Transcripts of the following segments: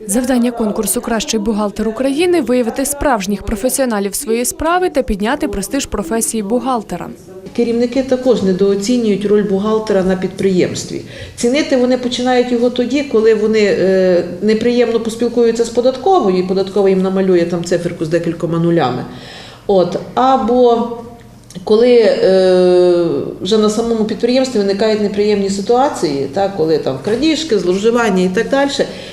Завдання конкурсу Кращий бухгалтер України виявити справжніх професіоналів своєї справи та підняти престиж професії бухгалтера. Керівники також недооцінюють роль бухгалтера на підприємстві. Цінити вони починають його тоді, коли вони е, неприємно поспілкуються з податковою, і податкова їм намалює там циферку з декількома нулями. От, або коли е, вже на самому підприємстві виникають неприємні ситуації, так, коли там крадіжки, зловживання і так далі,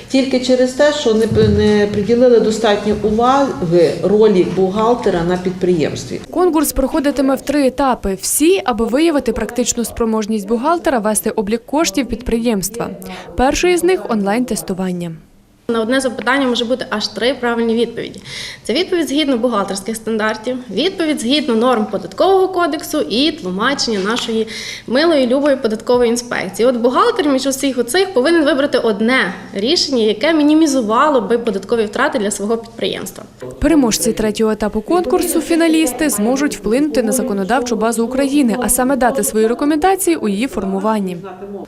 тільки через те, що не, не приділили достатньо уваги ролі бухгалтера на підприємстві. Конкурс проходитиме в три етапи. Всі, аби виявити практичну спроможність бухгалтера вести облік коштів підприємства. Перший із них онлайн-тестування. На одне запитання може бути аж три правильні відповіді. Це відповідь згідно бухгалтерських стандартів, відповідь згідно норм податкового кодексу і тлумачення нашої милої любої податкової інспекції. От бухгалтер між усіх оцих повинен вибрати одне рішення, яке мінімізувало би податкові втрати для свого підприємства. Переможці третього етапу конкурсу, фіналісти, зможуть вплинути на законодавчу базу України, а саме дати свої рекомендації у її формуванні.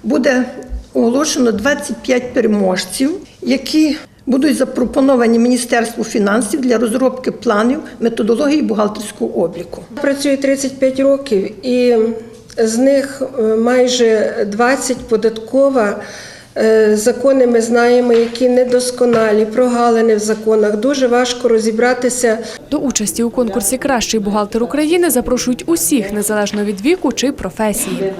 буде оголошено 25 переможців, які будуть запропоновані Міністерству фінансів для розробки планів методології бухгалтерського обліку. Працюю 35 років, і з них е, майже 20 податкова. Е, Закони ми знаємо, які недосконалі, прогалини в законах. Дуже важко розібратися До участі у конкурсі Кращий бухгалтер України запрошують усіх, незалежно від віку чи професії.